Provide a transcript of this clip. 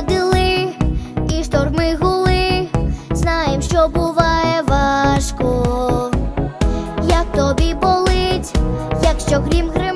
ходили, і шторми гули, знаєм, що буває важко, як тобі болить, якщо грім гри.